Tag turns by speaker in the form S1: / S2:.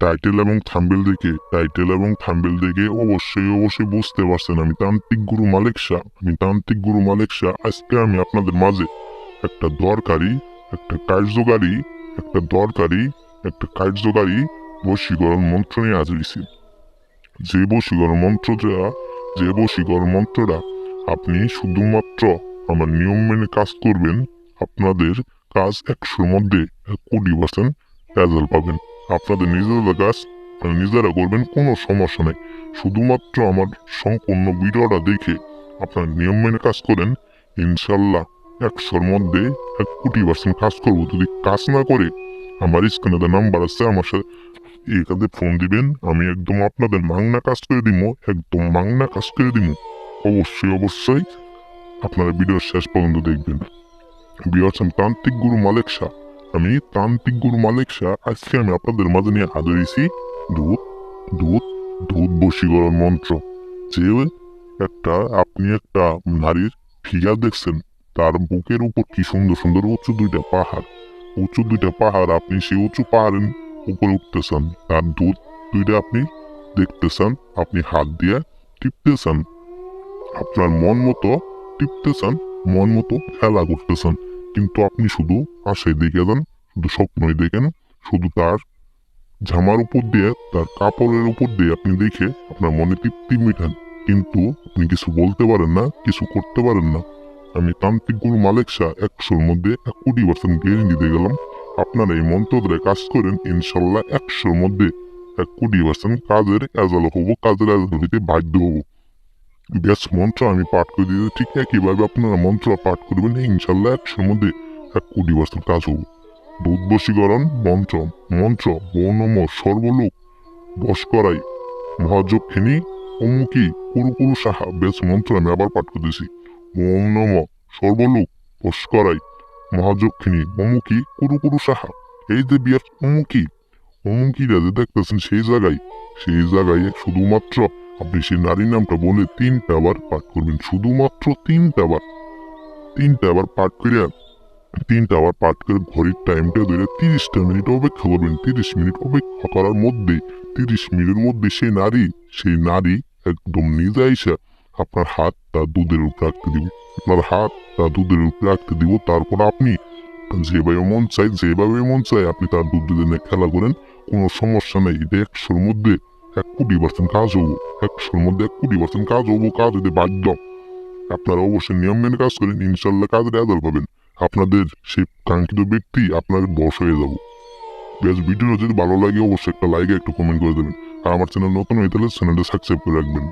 S1: Title এবং thumbnail দেখে title এবং থাম্বেল দেখে অবশ্যই অবশ্যই বুঝতে পারছেন আমি। তান্ত্রিক গুরু মালিক শাহ। আমি তান্ত্রিক গুরু মালিক শাহ। আজকে আমি আপনাদের মাঝে একটা দরকারি, একটা কার্যকারী, একটা দরকারি, একটা কার্যকারী বশীকরণ মন্ত্র নিয়ে হাজির যে বশীকরণ মন্ত্রটা, যে বশীকরণ মন্ত্রটা আপনি শুধুমাত্র আমার নিয়ম মেনে কাজ করবেন, আপনাদের কাজ একশোর মধ্যে কোটি পার্সেন্ট রেজাল্ট পাবেন। আপনাদের নিজেদের কাজ নিজেরা করবেন, কোনো সমস্যা নেই। শুধুমাত্র আমার সম্পূর্ণ ভিডিওটা দেখে আপনার নিয়ম মেনে কাজ করেন, ইনশাল্লাহ একশোর মধ্যে এক কোটি পার্সেন্ট কাজ করব। যদি কাজ না করে, আমার স্ক্রিনে নাম্বার আছে, আমার সাথে এখানে ফোন দিবেন, আমি একদম আপনাদের মাংনা কাজ করে দিব, একদম মাংনা কাজ করে দিব। অবশ্যই অবশ্যই আপনারা ভিডিওর শেষ পর্যন্ত দেখবেন। বিয়ারছেন তান্ত্রিক গুরু মালিক শাহ। আমি তান্ত্রিক গুরু মালিক শাহ, আজকে আমি আপনাদের মাঝে নিয়ে হাজিরেছি দুধ দুধ দুধ বশীকরণ মন্ত্র। যে একটা, আপনি একটা নারীর ফিগার দেখছেন, তার বুকের উপর কি সুন্দর সুন্দর উঁচু দুইটা পাহাড়। উঁচু দুইটা পাহাড়, আপনি সেই উঁচু পাহাড়ের উপরে উঠতেছেন। তার দুধ দুইটা আপনি দেখতেছেন, আপনি হাত দিয়ে টিপতেছেন। আপনার মন মতো টিপতেছেন, মন মতো খেলা করতেছেন। কিন্তু আপনি শুধু আশায় দেখে যান, শুধু স্বপ্নই দেখেন, শুধু তার জামার উপর দিয়ে, তার কাপড়ের উপর দিয়ে আপনি দেখে আপনার মনে তৃপ্তি মিটান। কিন্তু আপনি কিছু বলতে পারেন না, কিছু করতে পারেন না। আমি তান্ত্রিক গুরু মালিক শাহ একশোর মধ্যে এক কোটি পার্সেন্ট গ্যারেন্টি দিয়ে গেলাম। আপনারা এই মন্ত্র কাজ করেন, ইনশাল্লাহ একশোর মধ্যে এক কোটি পার্সেন্ট কাজের এজাল হব, কাজের এজাল হইতে বাধ্য হব। ব্যাস, মন্ত্র আমি পাঠ করে দিতে ঠিক একইভাবে আপনারা মন্ত্র পাঠ করবেন ইনশাল্লাহ একশোর মধ্যে এক কোটি পার্সেন্ট কাজ হব। দুধ বশীকরণ মন্ত্র মন্ত্র বনম সর্বলোক বশ করাই মহাযক্ষিণী অমুকি কুরু কুরু সাহা বেশ মন্ত্র আমি আবার পাঠ করতেছি ওম নম, সর্বলোক বশ করাই মহাযক্ষিণী অমুকি কুরু কুরু সাহা, এই যে বিয়ার অমুকি অমুকিরা যে দেখতেছেন সেই জায়গায় সেই জায়গায় শুধুমাত্র আপনি সেই নারীর নামটা বলে তিনটা বার পাঠ করবেন, শুধুমাত্র তিনটা বার। তিনটা বার পাঠ করে তিনটা আবার পাঠ করে ঘড়ির টাইমটা ধরে তিরিশটা মিনিট অপেক্ষা করবেন। তিরিশ মিনিট অপেক্ষা করার মধ্যে তিরিশ মিনিটের মধ্যে সেই নারী সেই নারী একদম নিজে আইসা আপনার হাত তার দুধের উপরে রাখতে দিব। আপনার হাত তার দুধের উপরে রাখতে দিব, তারপর আপনি যেভাবে মন চাই যেভাবে মন চাই আপনি তার দুধ দুধে খেলা করেন, কোনো সমস্যা নেই। এটা একশোর মধ্যে এক কোটি পার্সেন্ট কাজ হব। একশোর মধ্যে এক কোটি কাজ হব, কাজ হতে বাধ্য। আপনারা অবশ্যই নিয়ম মেনে কাজ করেন ইনশাল্লাহ কাজের আদল পাবেন। আপনাদের সেই কাঙ্ক্ষিত ব্যক্তি আপনার বস হয়ে যাব। বেশ ভিডিও যদি ভালো লাগে, অবশ্যই একটা লাইক একটু কমেন্ট করে দেবেন। আর আমার চ্যানেল নতুন হয়ে তাহলে চ্যানেলটা সাবস্ক্রাইব করে রাখবেন।